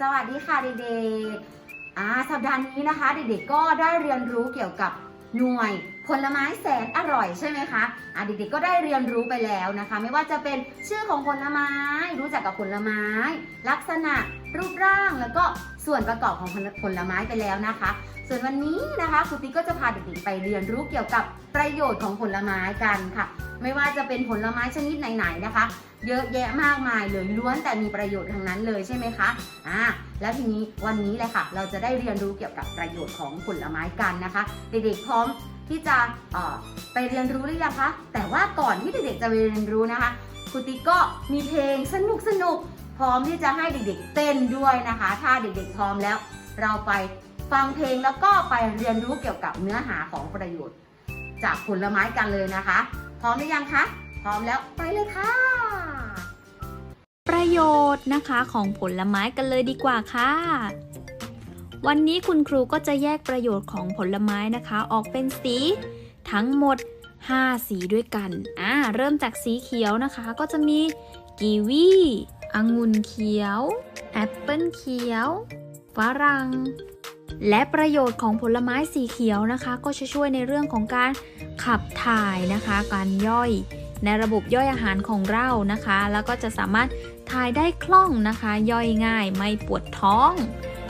สวัสดีค่ะเด็กๆอ่าสัปดาห์นี้นะคะ เด็กๆก็ได้เรียนรู้เกี่ยวกับหน่วยผลไม้แสนอร่อยใช่ไหมคะอ่าเด็กๆก็ได้เรียนรู้ไปแล้วนะคะ ไม่ว่าจะเป็นชื่อของผลไม้ รู้จักกับผลไม้ ลักษณะรูปร่างแล้วก็ส่วนประกอบของผลไม้ไปแล้วนะคะ ส่วนวันนี้นะคะครูติ๊กก็จะพาเด็กๆไปเรียนรู้เกี่ยวกับประโยชน์ของผลไม้กันค่ะ ไม่ว่าจะเป็นผลไม้ชนิดไหนๆนะคะ เยอะแยะมากมายเลยล้วนแต่มีประโยชน์ทั้งนั้นเลยใช่ไหมคะอ่าแล้วทีนี้วันนี้เลยค่ะ เราจะได้เรียนรู้เกี่ยวกับประโยชน์ของผลไม้กันนะคะ เด็กๆพร้อมที่จะไปเรียนรู้หรือยังคะ แต่ว่าก่อนที่เด็กๆจะไปเรียนรู้นะคะครูติกก็มีเพลงสนุกสนุกพร้อมที่จะให้เด็กๆเต้นด้วยนะคะ ถ้าเด็กๆพร้อมแล้ว เราไปฟังเพลงแล้วก็ไปเรียนรู้เกี่ยวกับเนื้อหาของประโยชน์ จากผลไม้กันเลยนะคะ พร้อมหรือยังคะ พร้อมแล้วไปเลยค่ะ ประโยชน์นะคะของผลไม้กันเลยดีกว่าค่ะ วันนี้คุณครูก็จะแยกประโยชน์ของผลไม้นะคะ ออกเป็นสี ทั้งหมด 5 สีด้วยกัน อ่า เริ่มจากสีเขียวนะคะ ก็จะมีกีวีองุ่นเขียว แอปเปิลเขียว ฝรั่ง และประโยชน์ของผลไม้สีเขียวนะคะ ก็จะช่วยในเรื่องของการขับถ่ายนะคะ การย่อยในระบบย่อยอาหารของเรานะคะ แล้วก็จะสามารถถ่ายได้คล่องนะคะ ย่อยง่ายไม่ปวดท้อง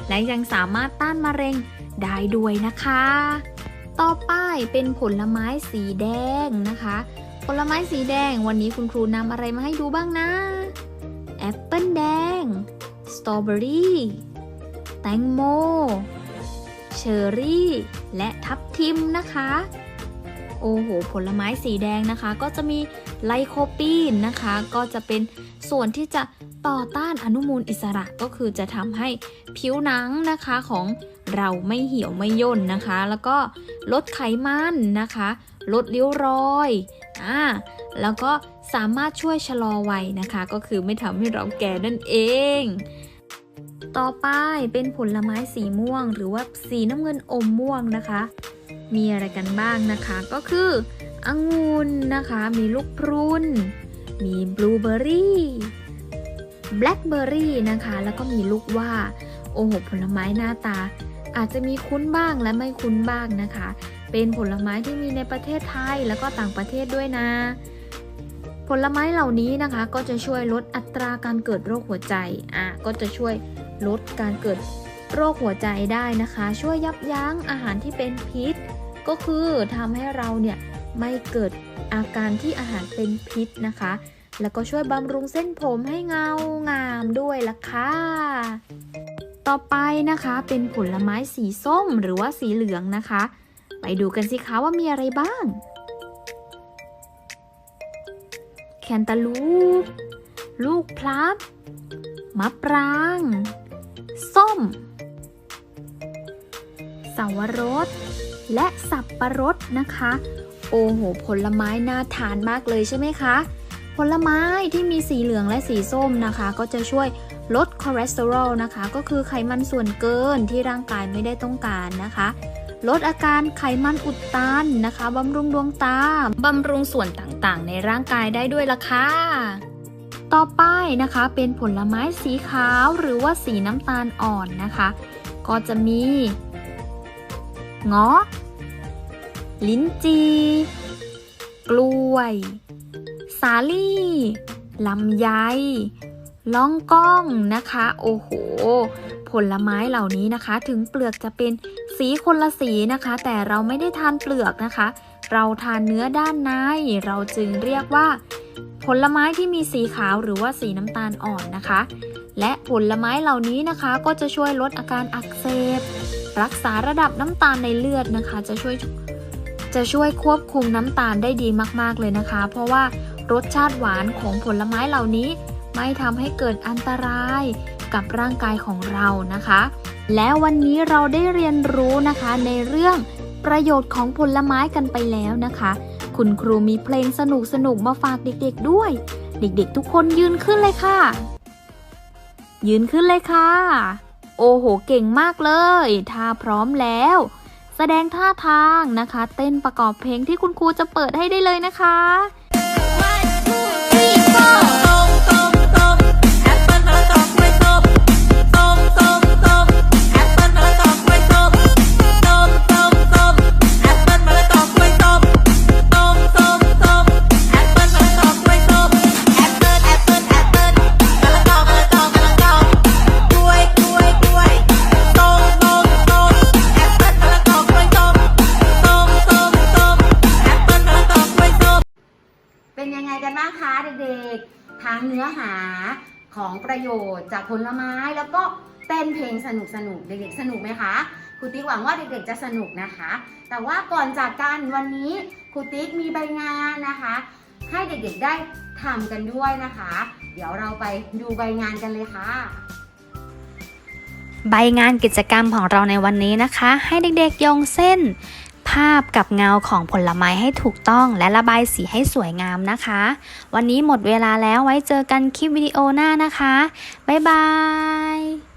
และยังสามารถต้านมะเร็งได้ด้วยนะคะ ต่อไปเป็นผลไม้สีแดงนะคะ ผลไม้สีแดงวันนี้คุณครูนำอะไรมาให้ดูบ้างนะแอปเปิลแดง สตรอเบอรี่ แตงโม เชอร์รี่ และทับทิมนะคะ โอ้โห ผลไม้สีแดงนะคะ ก็จะมีไลโคปีนนะคะ ก็จะเป็นส่วนที่จะต่อต้านอนุมูลอิสระก็คือจะทำให้ผิวหนังนะคะของเราไม่เหี่ยวไม่ย่นนะคะ แล้วก็ลดไขมันนะคะ ลดริ้วรอยอ่าแล้วก็สามารถช่วยชะลอวัยนะคะ ก็คือไม่ทำให้เราแก่นั่นเอง ต่อไปเป็นผลไม้สีม่วง หรือว่าสีน้ำเงินอมม่วงนะคะ มีอะไรกันบ้างนะคะ ก็คือองุ่นนะคะ มีลูกพรุนมีบลูเบอร์รี่แบล็คเบอร์รี่นะคะ แล้วก็มีลูกว่าโอ้โหผลไม้หน้าตา อาจจะมีคุ้นบ้างและไม่คุ้นบ้างนะคะ เป็นผลไม้ที่มีในประเทศไทยแล้วก็ต่างประเทศด้วยนะ ผลไม้เหล่านี้นะคะ ก็จะช่วยลดอัตราการเกิดโรคหัวใจอะก็จะช่วย ลดการเกิดโรคหัวใจได้นะคะ ช่วยยับยั้งอาหารที่เป็นพิษ ก็คือทำให้เราเนี่ยไม่เกิดอาการที่อาหารเป็นพิษนะคะ แล้วก็ช่วยบำรุงเส้นผมให้เงางามด้วยล่ะค่ะ ต่อไปนะคะเป็นผลไม้สีส้มหรือว่าสีเหลืองนะคะ ไปดูกันสิคะว่ามีอะไรบ้าง แคนตาลูป ลูกพลับมะปราง ส้มสาวรส และสับปะรดนะคะ โอ้โห ผลไม้น่าทานมากเลยใช่ไหมคะ ผลไม้ที่มีสีเหลืองและสีส้มนะคะ ก็จะช่วยลดคอเลสเตอรอลนะคะ ก็คือไขมันส่วนเกินที่ร่างกายไม่ได้ต้องการนะคะ ลดอาการไขมันอุดตันนะคะบำรุงดวงตาบำรุงส่วนต่างๆ ในร่างกายได้ด้วยล่ะค่ะ ต่อไปนะคะเป็นผลไม้สีขาวหรือว่าสีน้ำตาลอ่อนนะคะ ก็จะมีเงาะ ลิ้นจี กล้วย สาลี่ลำไยล่องก้องนะคะ โอ้โห ผลไม้เหล่านี้นะคะ ถึงเปลือกจะเป็นสีคนละสีนะคะ แต่เราไม่ได้ทานเปลือกนะคะ เราทานเนื้อด้านใน เราจึงเรียกว่า ผลไม้ที่มีสีขาวหรือว่าสีน้ำตาลอ่อนนะคะ และผลไม้เหล่านี้นะคะก็จะช่วยลดอาการอักเสบ รักษาระดับน้ำตาลในเลือดนะคะ จะช่วยจะช่วยควบคุมน้ำตาลได้ดีมากๆเลยนะคะ เพราะว่ารสชาติหวานของผลไม้เหล่านี้ ไม่ทำให้เกิดอันตรายกับร่างกายของเรานะคะ และวันนี้เราได้เรียนรู้นะคะในเรื่องประโยชน์ของผลไม้กันไปแล้วนะคะ คุณครูมีเพลงสนุกสนุกๆมาฝากเด็กๆด้วย เด็กๆทุกคนยืนขึ้นเลยค่ะ ยืนขึ้นเลยค่ะ โอ้โหเก่งมากเลยถ้าพร้อมแล้ว แสดงท่าทางนะคะ เต้นประกอบเพลงที่คุณครูจะเปิดให้ได้เลยนะคะส้มส้ม เนื้อหาของประโยชน์จากผลไม้แล้วก็เต้นเพลงสนุกสนุกเด็กๆสนุกไหมคะครูติ๊กหวังว่าเด็กๆจะสนุกนะคะ แต่ว่าก่อนจากกันวันนี้ครูติ๊กมีใบงานนะคะ ให้เด็กๆได้ทำกันด้วยนะคะ เดี๋ยวเราไปดูใบงานกันเลยค่ะใบงานกิจกรรมของเราในวันนี้นะคะ ให้เด็กๆโยงเส้น ภาพกับเงาของผลไม้ให้ถูกต้องและระบายสีให้สวยงามนะคะ วันนี้หมดเวลาแล้วไว้เจอกันคลิปวิดีโอหน้านะคะ บ๊ายบาย